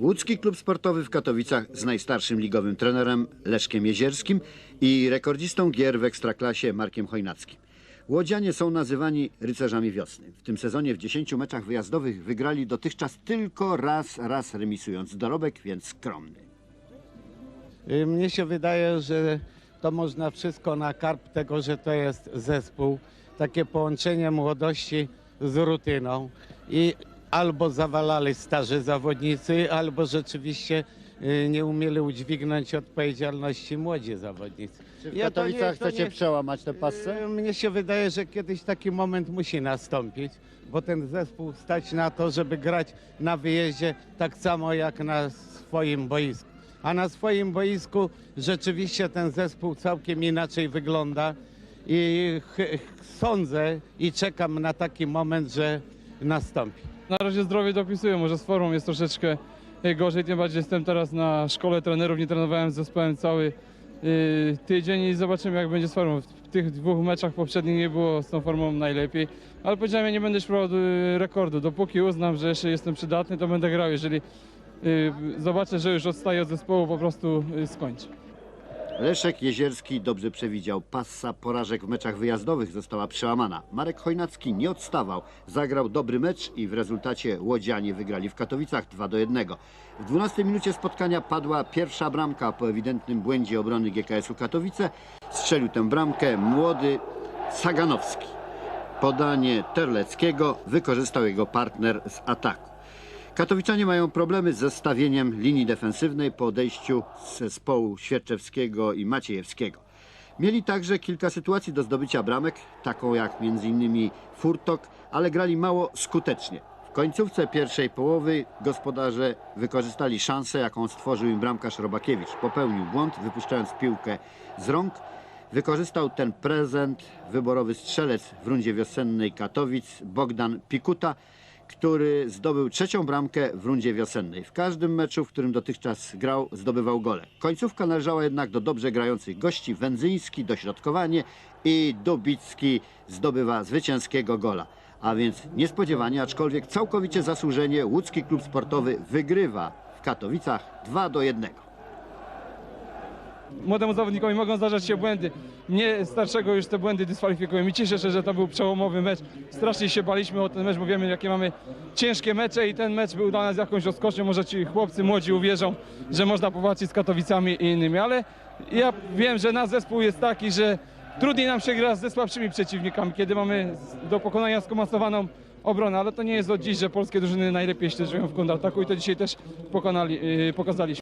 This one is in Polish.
Łódzki Klub Sportowy w Katowicach z najstarszym ligowym trenerem Leszkiem Jezierskim i rekordzistą gier w Ekstraklasie Markiem Chojnackim. Łodzianie są nazywani rycerzami wiosny. W tym sezonie w 10 meczach wyjazdowych wygrali dotychczas tylko raz, raz remisując dorobek, więc skromny. Y, Mnie się wydaje, że to można wszystko na karp tego, że to jest zespół, takie połączenie młodości z rutyną i albo zawalali starzy zawodnicy, albo rzeczywiście y, nie umieli udźwignąć odpowiedzialności młodzi zawodnicy. Czy w Ja to nie- Katowicach to chcecie nie- przełamać tę passę? Y, Mnie się wydaje, że kiedyś taki moment musi nastąpić, bo ten zespół stać na to, żeby grać na wyjeździe tak samo jak na swoim boisku. A na swoim boisku rzeczywiście ten zespół całkiem inaczej wygląda i ch- ch- sądzę i czekam na taki moment, że nastąpi. Na razie zdrowie dopisuję, może z formą jest troszeczkę e, gorzej, tym bardziej jestem teraz na szkole trenerów, nie trenowałem z zespołem cały y, tydzień i zobaczymy jak będzie z formą. W, tych dwóch meczach poprzednich nie było z tą formą najlepiej, ale powiedziałem, ja nie będę szukał y, rekordu. Dopóki uznam, że jeszcze jestem przydatny, to będę grał. Jeżeli zobaczę, że już odstaję od zespołu, po prostu skończę. Leszek Jezierski dobrze przewidział. Passa porażek w meczach wyjazdowych została przełamana. Marek Chojnacki nie odstawał. Zagrał dobry mecz i w rezultacie Łodzianie wygrali w Katowicach 2 do 1. W 12 minucie spotkania padła pierwsza bramka po ewidentnym błędzie obrony GKS-u Katowice. Strzelił tę bramkę młody Saganowski. Podanie Terleckiego wykorzystał jego partner z ataku. Katowiczanie mają problemy z zestawieniem linii defensywnej po odejściu z zespołu Świerczewskiego i Maciejewskiego. Mieli także kilka sytuacji do zdobycia bramek, taką jak m.in. Furtok, ale grali mało skutecznie. W końcówce pierwszej połowy gospodarze wykorzystali szansę, jaką stworzył im bramkarz Robakiewicz. Popełnił błąd, wypuszczając piłkę z rąk. Wykorzystał ten prezent wyborowy strzelec w rundzie wiosennej Katowic Bogdan Pikuta, który zdobył trzecią bramkę w rundzie wiosennej. W każdym meczu, w którym dotychczas grał, zdobywał gole. Końcówka należała jednak do dobrze grających gości. Wędzyński dośrodkowanie i Dubicki zdobywa zwycięskiego gola. A więc niespodziewanie, aczkolwiek całkowicie zasłużenie, łódzki klub sportowy wygrywa w Katowicach 2 do 1. młodemu zawodnikowi mogą zdarzać się błędy. Mnie starszego już te błędy dyskwalifikują i cieszę się, że to był przełomowy mecz. Strasznie się baliśmy o ten mecz, bo wiemy jakie mamy ciężkie mecze i ten mecz był dla nas jakąś rozkoszą. Może ci chłopcy młodzi uwierzą, że można powalczyć z Katowicami i innymi, ale ja wiem, że nasz zespół jest taki, że trudniej nam się gra ze słabszymi przeciwnikami, kiedy mamy do pokonania skomasowaną obronę, ale to nie jest od dziś, że polskie drużyny najlepiej żyją w kontrataku i to dzisiaj też pokonali, yy, pokazaliśmy.